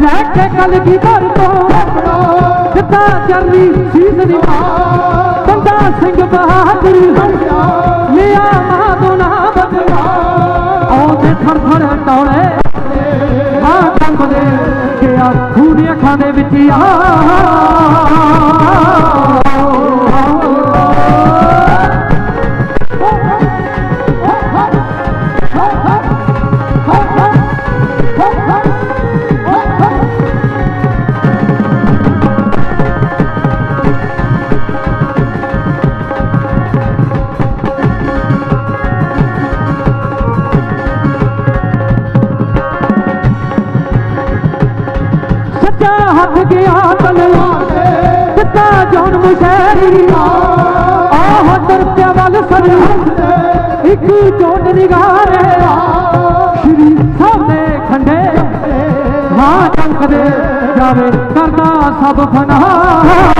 ਲੈ ਕੇ ਕਲ ਕੀ ਦਰ ਤੋਂ ਜਿੱਤਾ ਚਰਨੀ ਸੀਸ ਦੀ ਬੰਦਾ ਸਿੰਘ ਬਹਾਦਰ ਲਿਆ ਮਾਦੋਨਾ ਬਦਲਾ। ਆਉਂਦੇ ਥਰ ਥਰ ਟੌਲੇ। ਆ ਕੰਬਦੇ ਗਿਆ ਖੂਨੀ ਅੱਖਾਂ ਦੇ ਵਿੱਚ ਆ। हथ गया कलया जान मुशहरी आह वाल सरहद एक चोट निगार श्री सामने खंडे माँ चमकदे जावे करना सब फना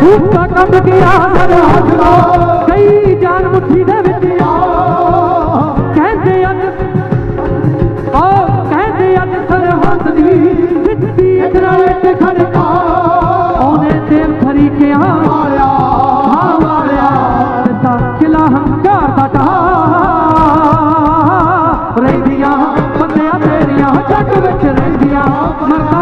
ਭੂਕਾ ਕੰਬ ਗਿਆ ਦਰਿਆ ਕਈ ਜਾਨ ਮੁੱਠੀ ਦੇ ਵਿੱਚ ਆ। ਕਹਿੰਦੇ ਅੱਜ ਆ, ਕਹਿੰਦੇ ਅੱਜ ਸਰਹੰਦ ਦੀ ਮਿੱਟੀ ਇਧਰਾਂ ਤੇ ਖੜਕਾ। ਉਹਨੇ ਤੇ ਫਰੀ ਕੇ ਆ ਮਾਰਿਆ। ਆ ਮਾਰਿਆ ਤੇਰੀਆਂ ਜੱਟ ਵਿੱਚ ਰਹਿੰਦੀਆਂ, ਮਰਦਾ